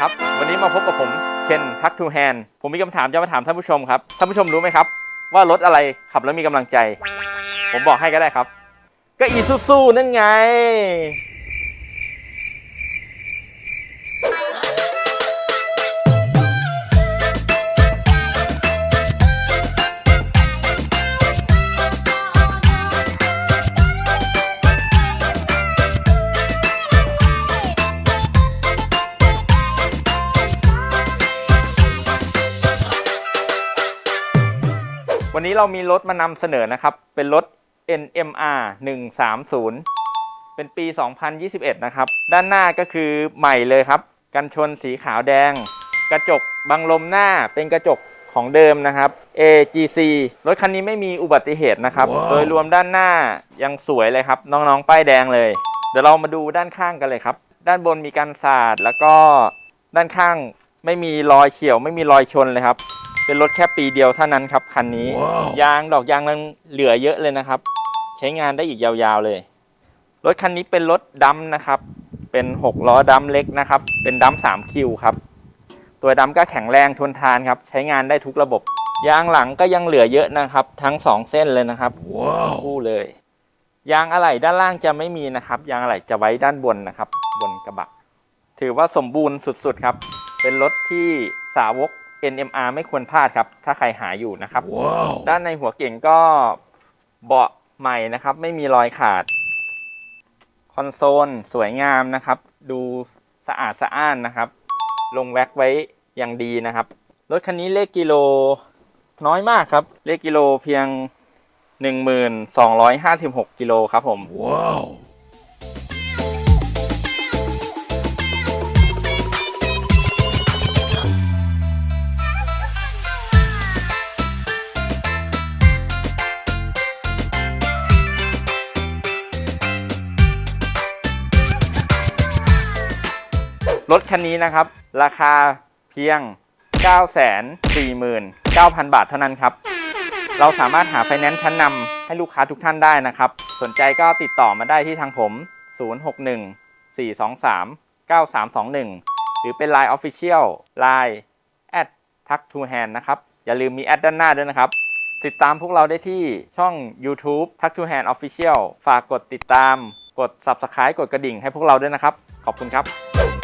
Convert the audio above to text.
ครับ วันนี้มาพบกับผมเคนทักทูแฮนผมมีคำถามจะมาถามท่านผู้ชมครับ ท่านผู้ชมรู้ไหมครับ ว่ารถอะไรขับแล้วมีกำลังใจ ผมบอกให้ก็ได้ครับ ก็อีซูซูนั่นไง วันนี้เรามีรถมานำเสนอนะครับ เป็นรถ NMR 130 เป็นปี 2021 นะครับ ด้านหน้าก็คือใหม่เลยครับ กันชนสีขาวแดง กระจกบังลมหน้าเป็นกระจกของเดิมนะครับ AGC รถคันนี้ไม่มีอุบัติเหตุนะครับโดยรวมด้านหน้ายังสวยเลยครับ น้องๆ ป้ายแดงเลย เดี๋ยวเรามาดูด้านข้างกันเลยครับ ด้านบนมีการสาดแล้วก็ด้านข้างไม่มีรอยเฉียว ไม่มีรอยชนเลยครับ เป็นรถแค่ปีเดียวเท่านั้นครับคันนี้ ยางดอกยางนั้นเหลือเยอะเลยนะครับ ใช้งานได้อีกยาวๆเลย รถคันนี้เป็นรถดัมนะครับ เป็น6ล้อดัมเล็กนะครับ เป็นดัม3คิวครับ ตัวดัมก็แข็งแรงทนทานครับ ใช้งานได้ทุกระบบ ยางหลังก็ยังเหลือเยอะนะครับ ทั้ง 2 เส้นเลยนะครับคู่เลย ยางอะไหล่ด้านล่างจะไม่มีนะครับ ยางอะไหล่จะไว้ด้านบนนะครับ บนกระบะ ถือว่าสมบูรณ์สุดๆครับ เป็นรถที่สาวก NMR ไม่ควรพลาดครับ ถ้าใครหาอยู่นะครับด้านในหัวเก่งก็เบาะใหม่นะครับ ไม่มีรอยขาด คอนโซลสวยงามนะครับ ดูสะอาดสะอ้านนะครับ ลงแว็กไว้อย่างดีนะครับ รถคันนี้เลขกิโลน้อยมากครับ เลขกิโลเพียง 1256 กิโลครับผม รถคันนี้นะครับ ราคาเพียง 949,000 บาทเท่านั้นครับ เราสามารถหาไฟแนนซ์ชั้นนำให้ลูกค้าทุกท่านได้นะครับ สนใจก็ติดต่อมาได้ที่ทางผม 061 423 9321 หรือเป็น Line Official Line at t u c k to hand นะครับ อย่าลืมมีแอดด้านหน้าด้วยนะครับ ติดตามพวกเราได้ที่ช่อง YouTube t u c k to hand Official ฝากกดติดตาม กด Subscribe กดกระดิ่งให้พวกเราด้วยนะครับ ขอบคุณครับ